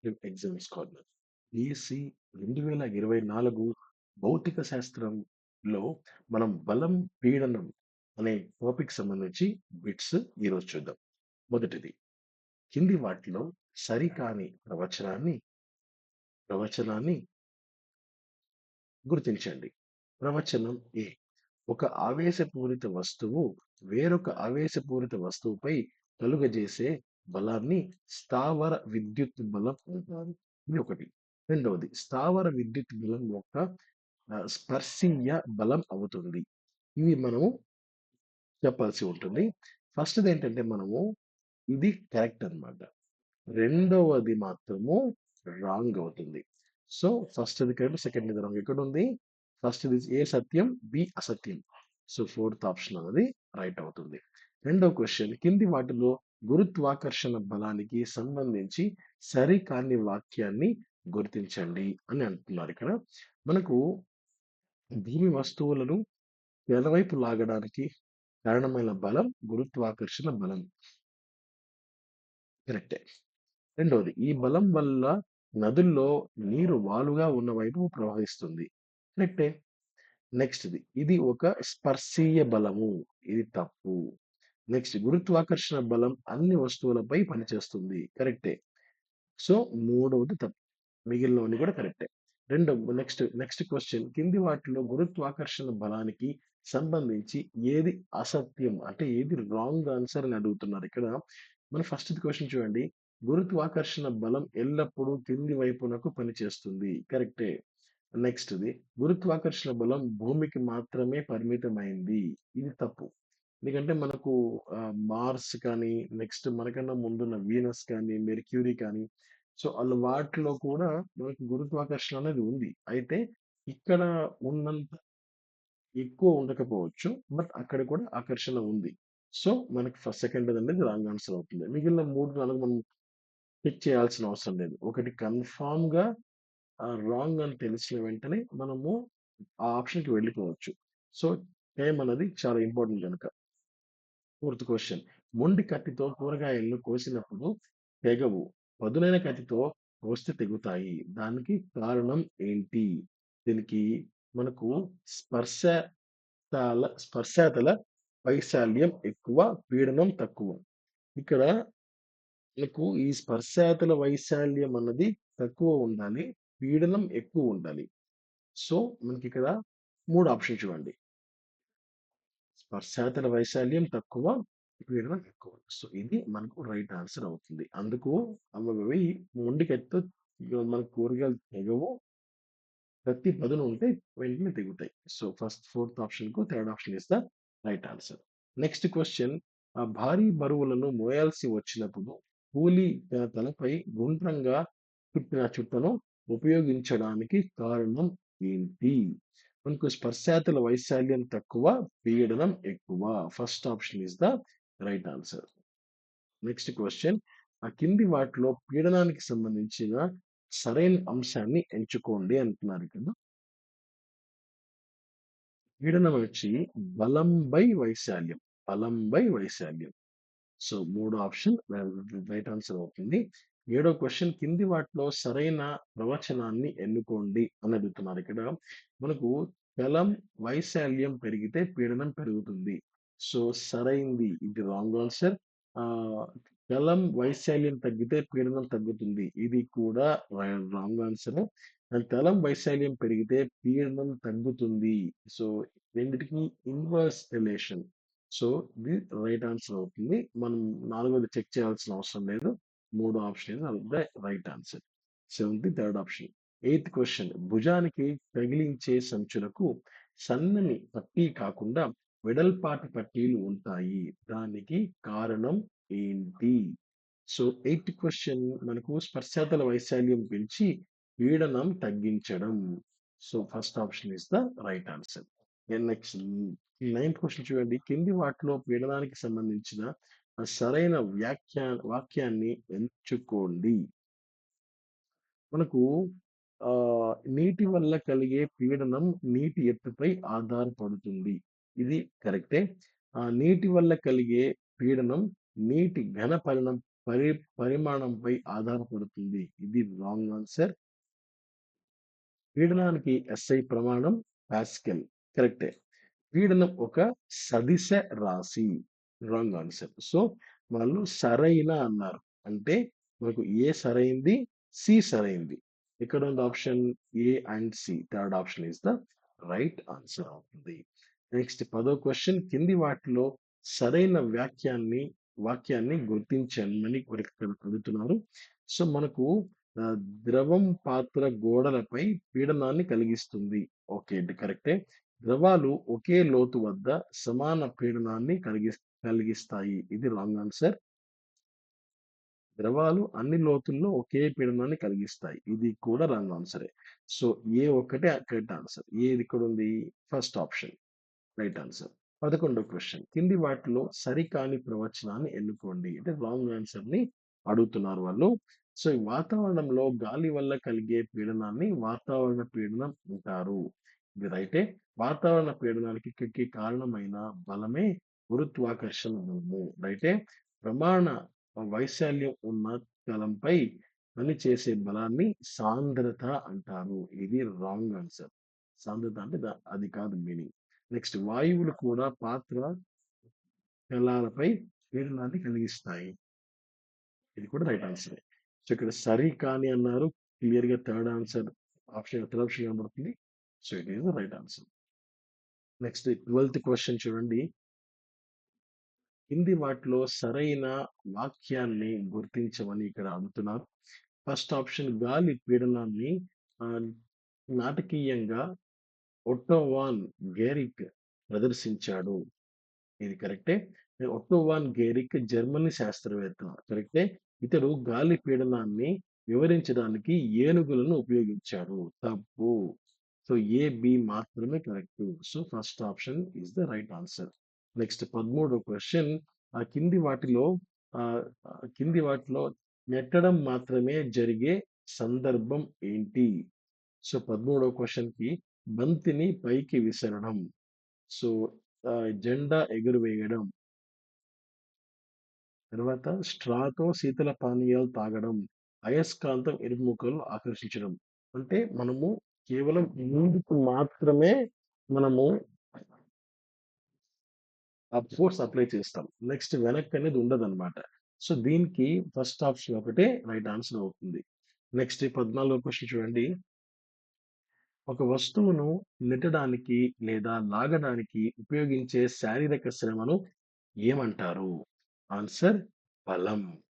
Competitive exams corner. DSC 2024 భౌతిక శాస్త్రంలో మనం బలం, పీడనం అనే టాపిక్ సంబంధించి బిట్స్ ఈరోజు చూద్దాం. మొదటిది కింది వాటిలో సరికాని ప్రవచనాన్ని ప్రవచనాన్ని గుర్తించండి. ప్రవచనం ఏ ఒక ఆవేశపూరిత వస్తువు వేరొక ఆవేశపూరిత వస్తువుపై కలుగజేసే బలాన్ని స్థావర విద్యుత్ బలం అంటారు. ఇది ఒకటి. రెండవది స్థావర విద్యుత్ బలం యొక్క స్పర్శీయ బలం అవుతుంది. ఇవి మనము చెప్పాల్సి ఉంటుంది. ఫస్ట్‌ది ఏంటంటే మనము ఇది కరెక్ట్ అన్నమాట. రెండవది మాత్రము రాంగ్ అవుతుంది. సో, ఫస్ట్‌ది కరెక్ట్, సెకండ్‌ది రాంగ్. ఎక్కడుంది? ఫస్ట్‌ది ఏ సత్యం, బి అసత్యం. సో, ఫోర్త్ ఆప్షన్ అనేది రైట్ అవుతుంది. రెండవ క్వెషన్ కింది వాటిలో గురుత్వాకర్షణ బలానికి సంబంధించి సరికాని వాక్యాన్ని గుర్తించండి అని అంటున్నారు ఇక్కడ. మనకు భూమి వస్తువులను ఎడవైపు లాగడానికి కారణమైన బలం గురుత్వాకర్షణ బలం. కరెక్టే. రెండవది ఈ బలం వల్ల నదుల్లో నీరు వాలుగా ఉన్న వైపు ప్రవహిస్తుంది. కరెక్టే. నెక్స్ట్‌ది ఇది ఒక స్పర్శీయ బలము. ఇది తప్పు. నెక్స్ట్ గురుత్వాకర్షణ బలం అన్ని వస్తువులపై పనిచేస్తుంది. కరెక్టే. సో, మూడవది తప్పు. మిగిలినవన్నీ కూడా కరెక్టే. రెండవ నెక్స్ట్ నెక్స్ట్ క్వశ్చన్ కింది వాటిలో గురుత్వాకర్షణ బలానికి సంబంధించి ఏది అసత్యం? అంటే ఏది రాంగ్ ఆన్సర్ అని అడుగుతున్నారు. ఇక్కడ మన ఫస్ట్ క్వశ్చన్ చూడండి. గురుత్వాకర్షణ బలం ఎల్లప్పుడూ కింది వైపునకు పనిచేస్తుంది. కరెక్టే. నెక్స్ట్‌ది గురుత్వాకర్షణ బలం భూమికి మాత్రమే పరిమితమైంది. ఇది తప్పు. ఎందుకంటే మనకు ఆహ్, మార్స్ కానీ, నెక్స్ట్ మనకన్నా ముందున్న వీనస్ కానీ, మెర్క్యూరీ కానీ సో, ఆళ్ళు వాటిలో కూడా మనకు గురుత్వాకర్షణ అనేది ఉంది. అయితే ఇక్కడ ఉన్నంత ఎక్కువ ఉండకపోవచ్చు. బట్ అక్కడ కూడా ఆకర్షణ ఉంది. సో, మనకి ఫస్ట్ సెకండ్ అనేది రాంగ్ ఆన్సర్ అవుతుంది. మిగిలిన 3, 4 మనం చెక్ చేయాల్సిన అవసరం లేదు. ఒకటి కన్ఫర్మ్‌గా ఆహ్, రాంగ్ అని తెలిసిన వెంటనే మనము ఆ ఆప్షన్‌కి వెళ్ళిపోవచ్చు. సో, టైం అనేది చాలా ఇంపార్టెంట్ గనుక. ఫోర్త్ క్వశ్చన్ మొండి కత్తితో కూరగాయలను కోసినప్పుడు తెగవు. పదునైన కత్తితో కోస్తే తెగుతాయి. దానికి కారణం ఏంటి? దీనికి మనకు స్పర్శ తాల స్పర్శాతల వైశాల్యం ఎక్కువ, పీడనం తక్కువ. ఇక్కడ మనకు ఈ స్పర్శాతల వైశాల్యం అన్నది తక్కువ ఉండాలి. పీడనం ఎక్కువ ఉండాలి. సో, మనకిక్కడ మూడు ఆప్షన్ చూడండి. స్పర్శాతల వైశాల్యం తక్కువ, పీడనం ఎక్కువ. సో, ఇది మనకు రైట్ ఆన్సర్ అవుతుంది. అందుకు అవి ముండికెత్తో మన కూరగాయలు తెగవు. ప్రతి పదును ఉంటే వెంటనే తెగుతాయి. So, first fourth ఆప్షన్కు third option is the right answer. Next question ఆ భారీ బరువులను మోయాల్సి వచ్చినప్పుడు కూలి తన తలపై గుండ్రంగా చుట్టిన చుట్టను ఉపయోగించడానికి కారణం ఏంటి? మనకు స్పర్శాతుల వైశాల్యం తక్కువ, పీడనం ఎక్కువ. First option is the right answer. Next question ఆ కింది వాటిలో పీడనానికి సంబంధించిన సరైన అంశాన్ని ఎంచుకోండి అంటున్నారు కదా పీడనం వచ్చి బలం బై వైశాల్యం. బలం బై వైశాల్యం. సో, మూడు ఆప్షన్ రైట్ ఆన్సర్ అవుతుంది. ఏడో క్వశ్చన్ కింది వాటిలో సరైన ప్రవచనాన్ని ఎన్నుకోండి అని అడుగుతున్నారు ఇక్కడ. మనకు బలం, వైశాల్యం పెరిగితే పీడనం పెరుగుతుంది. సో, సరైంది ఇది రాంగ్ ఆన్సర్. ఆ బలం, వైశాల్యం తగ్గితే పీడనం తగ్గుతుంది. ఇది కూడా రాంగ్ ఆన్సర్. అండ్ వైశాల్యం పెరిగితే పీడనం తగ్గుతుంది. సో, రెండిటికి ఇన్వర్స్ రిలేషన్. సో, ఇది రైట్ ఆన్సర్ అవుతుంది. మనం నాలుగోది చెక్ చేయాల్సిన అవసరం లేదు. మూడో option is the right answer. Seventh third option. Eighth question భుజానికి తగిలించే సంచులకు సన్నని పట్టీ కాకుండా వెడల్పాటి పట్టీలు ఉంటాయి. దానికి కారణం ఏంటి? సో, ఎయిత్ క్వశ్చన్ మనకు స్పర్శాతల వైశాల్యం పెంచి పీడనం తగ్గించడం. So, first option is the right answer. Next ninth question చూడండి. కింది వాటిలో పీడనానికి సంబంధించిన సరైన వ్యాఖ్యా వాక్యాన్ని ఎంచుకోండి. మనకు నీటి వల్ల కలిగే పీడనం నీటి ఎత్తుపై ఆధారపడుతుంది. ఇది కరెక్టే. ఆ నీటి వల్ల కలిగే పీడనం నీటి ఘన పరిణం పరి పరిమాణంపై ఆధారపడుతుంది. ఇది రాంగ్ ఆన్సర్. పీడనానికి ఎస్ఐ ప్రమాణం పాస్కెల్ కరెక్టే. పీడనం ఒక సదిశ రాశి. Wrong answer. సో, వాళ్ళు సరైన అన్నారు. అంటే మనకు ఏ సరైంది, సి సరైంది. ఎక్కడుంది option? A and C. Third option is the right answer అవుతుంది. నెక్స్ట్ పదో క్వశ్చన్ కింది వాటిలో సరైన వాక్యాన్ని వాక్యాన్ని గుర్తించమని అడుగుతున్నారు. సో, మనకు ద్రవం పాత్ర గోడలపై పీడనాన్ని కలిగిస్తుంది. ఓకే. కరెక్టే. ద్రవాలు ఒకే లోతు వద్ద సమాన పీడనాన్ని కలిగి కలిగిస్తాయి. ఇది రాంగ్ ఆన్సర్. ద్రవాలు అన్ని లోతుల్లో ఒకే పీడనాన్ని కలిగిస్తాయి. ఇది కూడా రాంగ్ ఆన్సరే. సో, ఏ ఒక్కటే కరెక్ట్ ఆన్సర్. ఏది ఇక్కడ ఉంది ఫస్ట్ ఆప్షన్. Right answer. పదకొండో క్వశ్చన్ కింది వాటిలో సరికాని ప్రవచనాన్ని ఎన్నుకోండి. అంటే రాంగ్ ఆన్సర్‌ని అడుగుతున్నారు వాళ్ళు. సో, ఈ వాతావరణంలో గాలి వల్ల కలిగే పీడనాన్ని వాతావరణ పీడనం అంటారు. ఇది రైటే. వాతావరణ పీడనానికి కారణమైన బలమే గురుత్వాకర్షణ బలము. ప్రమాణ వైశాల్యం ఉన్న స్థలంపై పనిచేసే బలాన్ని సాంద్రత అంటారు. ఇది రాంగ్ ఆన్సర్. సాంద్రత అంటే అది కాదు మీనింగ్. నెక్స్ట్ వాయువులు కూడా పాత్ర కళాలపై పీడనాన్ని కలిగిస్తాయి. ఇది కూడా రైట్ ఆన్సర్ సో, ఇక్కడ సరి కాని అన్నారు. క్లియర్‌గా third answer option third option కనబడుతుంది. So, it is the right answer. Next twelfth question చూడండి. కింది వాటిలో సరైన వాక్యాన్ని గుర్తించమని ఇక్కడ అడుగుతున్నారు. ఫస్ట్ ఆప్షన్ గాలి పీడనాన్ని నాటకీయంగా ఒట్టో వాన్ గేరిక్ ప్రదర్శించాడు. ఇది కరెక్టే. ఒట్టో వాన్ గేరిక్ జర్మనీ శాస్త్రవేత్త. కరెక్టే. ఇతడు గాలి పీడనాన్ని వివరించడానికి ఏనుగులను ఉపయోగించాడు. తప్పు. సో, ఏ, బి మాత్రమే correct so, first option is the right answer. Next పదమూడో క్వశ్చన్ ఆ కింది వాటిలో కింది వాటిలో నెట్టడం మాత్రమే జరిగే సందర్భం ఏంటి? సో, పదమూడవ క్వశ్చన్కి బంతిని పైకి విసరడం. సో, జెండా ఎగురవేయడం. తర్వాత స్ట్రాతో శీతల పానీయాలు తాగడం. అయస్కాంతం ఇనుప ఆకర్షించడం. అంటే మనము కేవలం ముందుకు మాత్రమే మనము ఆ ఫోర్స్ అప్లై చేస్తాం. నెక్స్ట్ వెనక్కి అనేది ఉండదన్నమాట. సో, దీనికి ఫస్ట్ ఆప్షన్ ఒకటే రైట్ ఆన్సర్ అవుతుంది. నెక్స్ట్ పద్నాలుగో క్వశ్చన్ చూడండి. ఒక వస్తువును నెట్టడానికి లేదా లాగడానికి ఉపయోగించే శారీరక శ్రమను ఏమంటారు? ఆన్సర్ బలం.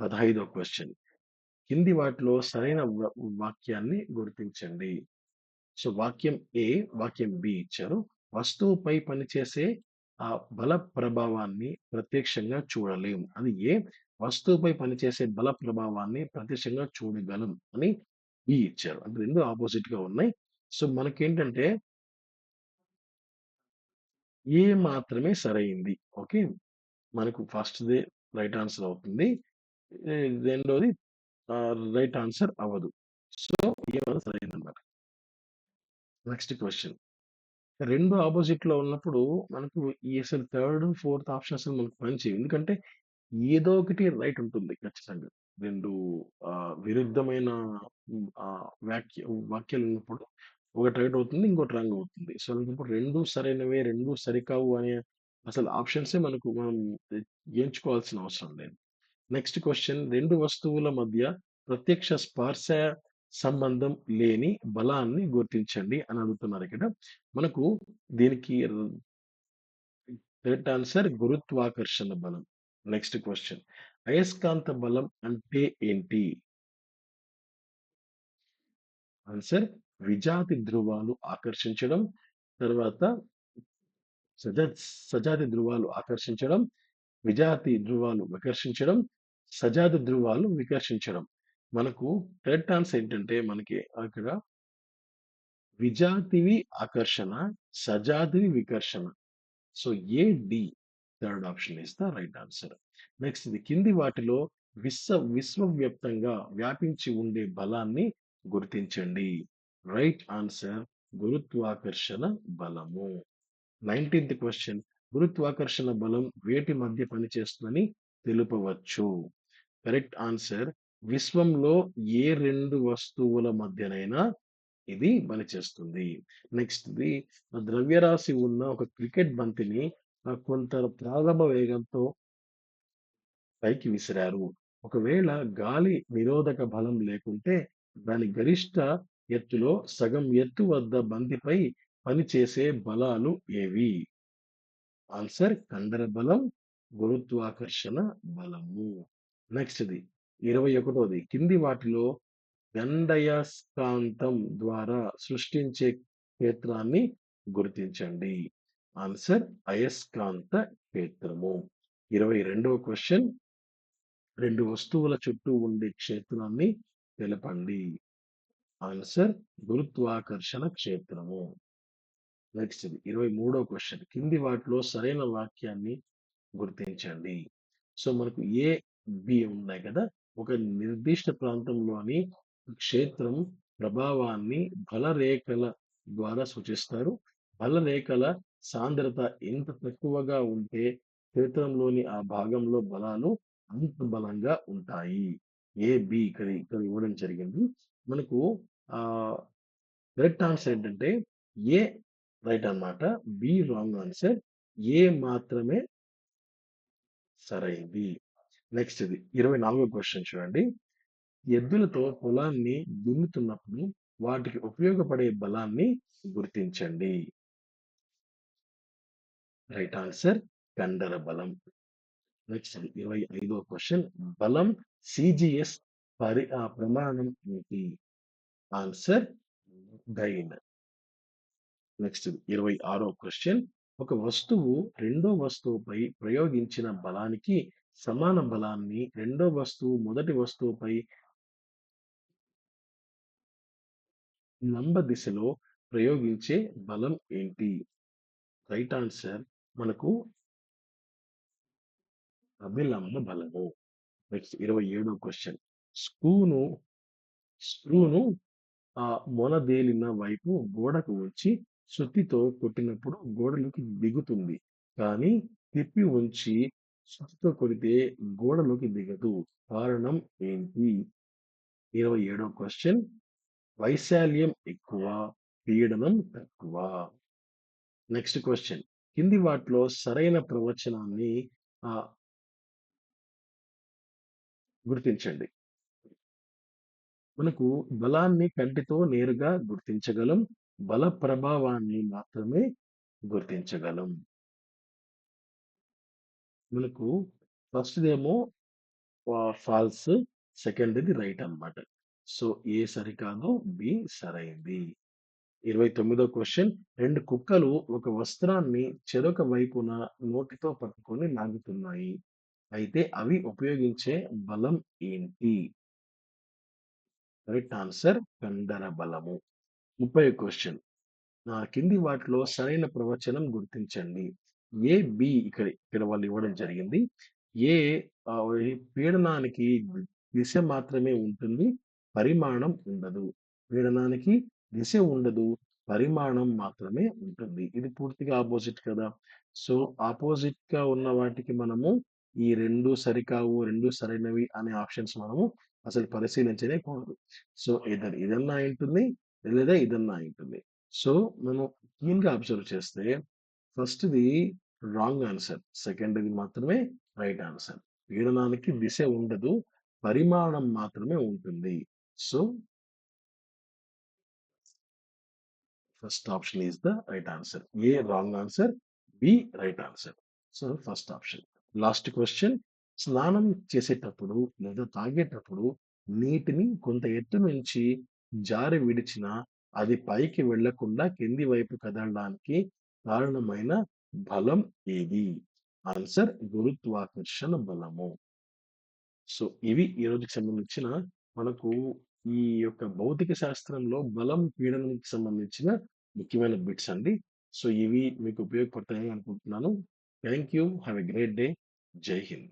పదహైదో క్వశ్చన్ కింది వాటిలో సరైన వాక్యాన్ని గుర్తించండి. సో, వాక్యం ఏ, వాక్యం బి ఇచ్చారు. వస్తువుపై పనిచేసే ఆ బల ప్రభావాన్ని ప్రత్యక్షంగా చూడలేం. అది ఏ. వస్తువుపై పనిచేసే బల ప్రభావాన్ని ప్రత్యక్షంగా చూడగలం అని బి ఇచ్చారు. అంటే 2 ఆపోజిట్గా ఉన్నాయి. సో, మనకేంటంటే ఏ మాత్రమే సరైంది. ఓకే. మనకు ఫస్ట్‌దే రైట్ ఆన్సర్ అవుతుంది. రెండోది ఆహ్, రైట్ ఆన్సర్ అవ్వదు. సో, ఏ మాత్రం నెక్స్ట్ క్వెషన్. రెండు ఆపోజిట్లో ఉన్నప్పుడు మనకు ఈ అసలు థర్డ్, ఫోర్త్ ఆప్షన్ అసలు మనకు పనిచేయవు. ఎందుకంటే ఏదో ఒకటి రైట్ ఉంటుంది ఖచ్చితంగా. 2 ఆహ్, విరుద్ధమైన హ్మ్, ఆహ్, వాక్యాలు ఉన్నప్పుడు ఒకటి రైట్ అవుతుంది. ఇంకోటి రాంగ్ అవుతుంది. సో, అలాంటప్పుడు 2 సరైనవే, రెండు సరికావు అనే అసలు ఆప్షన్సే మనకు మనం ఎ ఎంచుకోవాల్సిన అవసరం లేదు. నెక్స్ట్ క్వెషన్ 2 వస్తువుల మధ్య ప్రత్యక్ష స్పర్శ సంబంధం లేని బలాన్ని గుర్తించండి అని అడుగుతున్నారు ఇక్కడ. మనకు దీనికి కరెక్ట్ ఆన్సర్ గురుత్వాకర్షణ బలం. నెక్స్ట్ క్వశ్చన్ అయస్కాంత బలం అంటే ఏంటి? ఆన్సర్ విజాతి ధ్రువాలు ఆకర్షించడం. తర్వాత సజ సజాతి ధ్రువాలు ఆకర్షించడం. విజాతి ధ్రువాలు వికర్షించడం. సజాతి ధ్రువాలు వికర్షించడం. మనకు కరెక్ట్ ఆన్సర్ ఏంటంటే మనకి అక్కడ విజాతివి ఆకర్షణ, సజాతివి వికర్షణ. So, A, D third option is the right answer. Next ఇది కింది వాటిలో విశ్వ విశ్వవ్యాప్తంగా వ్యాపించి ఉండే బలాన్ని గుర్తించండి. రైట్ ఆన్సర్ గురుత్వాకర్షణ బలము. నైన్టీన్త్ క్వశ్చన్ గురుత్వాకర్షణ బలం వేటి మధ్య పనిచేస్తుందని తెలుపవచ్చు. కరెక్ట్ ఆన్సర్ విశ్వంలో ఏ రెండు వస్తువుల మధ్యనైనా ఇది పనిచేస్తుంది. నెక్స్ట్ది ద్రవ్యరాశి ఉన్న ఒక క్రికెట్ బంతిని కొంత ప్రారంభ వేగంతో పైకి విసిరారు. ఒకవేళ గాలి నిరోధక బలం లేకుంటే దాని గరిష్ట ఎత్తులో సగం ఎత్తు వద్ద బంతిపై పనిచేసే బలాలు ఏవి? ఆన్సర్ కండర బలం గురుత్వాకర్షణ బలము. నెక్స్ట్ది ఇరవై ఒకటోది. కింది వాటిలో గండయస్కాంతం ద్వారా సృష్టించే క్షేత్రాన్ని గుర్తించండి. ఆన్సర్ అయస్కాంత క్షేత్రము. ఇరవై రెండవ క్వశ్చన్. రెండు వస్తువుల చుట్టూ ఉండే క్షేత్రాన్ని తెలపండి. ఆన్సర్ గురుత్వాకర్షణ క్షేత్రము. నెక్స్ట్ ఇరవై మూడో క్వశ్చన్. కింది వాటిలో సరైన వాక్యాన్ని గుర్తించండి. సో మనకు ఏ బి ఉన్నాయి కదా? ఒక నిర్దిష్ట ప్రాంతంలోని క్షేత్రం ప్రభావాన్ని బలరేఖల ద్వారా సూచిస్తారు. బలరేఖల సాంద్రత ఎంత తక్కువగా ఉంటే క్షేత్రంలోని ఆ భాగంలో బలాలు అంత బలంగా ఉంటాయి. ఏ బి ఇక్కడ ఇక్కడ ఇవ్వడం జరిగింది. మనకు ఆ కరెక్ట్ ఆన్సర్ ఏంటంటే ఏ రైట్ అన్నమాట. బి రాంగ్ ఆన్సర్ ఏ మాత్రమే సరైంది. నెక్స్ట్ ఇది ఇరవై నాలుగో క్వశ్చన్ చూడండి. ఎద్దులతో పొలాన్ని దున్నుతున్నప్పుడు వాటికి ఉపయోగపడే బలాన్ని గుర్తించండి. రైట్ ఆన్సర్ కండర బలం. నెక్స్ట్ ఇరవై ఐదో క్వశ్చన్. బలం సిజిఎస్ పరి ఆ ప్రమాణం ఏంటి? Answer gain. నెక్స్ట్ ఇరవై ఆరో క్వశ్చన్. ఒక వస్తువు రెండో వస్తువుపై ప్రయోగించిన బలానికి సమాన బలాన్ని రెండో వస్తువు మొదటి వస్తువుపై లంబ దిశలో ప్రయోగించే బలం ఏంటి? రైట్ ఆన్సర్ మనకు అభిలంబ బలము. నెక్స్ట్ ఇరవై ఏడో క్వశ్చన్. స్క్రూను స్క్రూను ఆ మొనదేలిన వైపు గోడకు ఉంచి సుత్తితో కొట్టినప్పుడు గోడలోకి దిగుతుంది. కానీ తిప్పి ఉంచి సుత్తితో కొడితే గోడలోకి దిగదు. కారణం ఏంటి? ఇరవై ఏడో క్వశ్చన్. వైశాల్యం ఎక్కువ పీడనం తక్కువ. Next question. కింది వాటిలో సరైన ప్రవచనాన్ని ఆ, గుర్తించండి. మనకు బలాన్ని కంటితో నేరుగా గుర్తించగలం. బల ప్రభావాన్ని మాత్రమే గుర్తించగలం. మనకు ఫస్ట్ ఏమో ఫాల్స్ సెకండ్ ఇది రైట్ అన్నమాట. సో ఏ సరికాదో బి సరైంది. ఇరవై తొమ్మిదో క్వశ్చన్. రెండు కుక్కలు ఒక వస్త్రాన్ని చెరొక వైపున నోటితో పట్టుకొని లాగుతున్నాయి. అయితే అవి ఉపయోగించే బలం ఏంటి? రైట్ ఆన్సర్ కండర బలము. ముప్పై క్వశ్చన్. కింది వాటిలో సరైన ప్రవచనం గుర్తించండి. ఏ బి ఇక్కడ ఇక్కడ వాళ్ళు ఇవ్వడం జరిగింది. ఏ ఈ పీడనానికి దిశ మాత్రమే ఉంటుంది పరిమాణం ఉండదు. పీడనానికి దిశ ఉండదు పరిమాణం మాత్రమే ఉంటుంది. ఇది పూర్తిగా ఆపోజిట్ కదా. సో ఆపోజిట్గా ఉన్న వాటికి మనము ఈ రెండు సరికావు రెండు సరైనవి అనే ఆప్షన్స్ మనము అసలు పరిశీలించనే కూడదు. సో ఇదర్ ఇదన్నా ఉంటుంది లేదా ఇదన్నా ఉంటుంది సో మనం క్లీన్గా అబ్జర్వ్ చేస్తే first the wrong answer second ఇది మాత్రమే రైట్ ఆన్సర్. పీడనానికి దిశ ఉండదు పరిమాణం మాత్రమే ఉంటుంది. So first option is the right answer. A wrong answer? B right answer. So first option. Last question. స్నానం చేసేటప్పుడు లేదా తాగేటప్పుడు నీటిని కొంత ఎత్తు నుంచి జారి విడిచిన అది పైకి వెళ్ళకుండా కింది వైపు కదలడానికి కారణమైన బలం ఏది? ఆన్సర్ గురుత్వాకర్షణ బలము. సో ఇవి ఈ రోజుకి సంబంధించిన మనకు ఈ యొక్క భౌతిక శాస్త్రంలో బలం పీడనానికి సంబంధించిన ముఖ్యమైన బిట్స్ అండి. సో ఇవి మీకు ఉపయోగపడతాయని అనుకుంటున్నాను. Thank you have a great day. జై హింద్.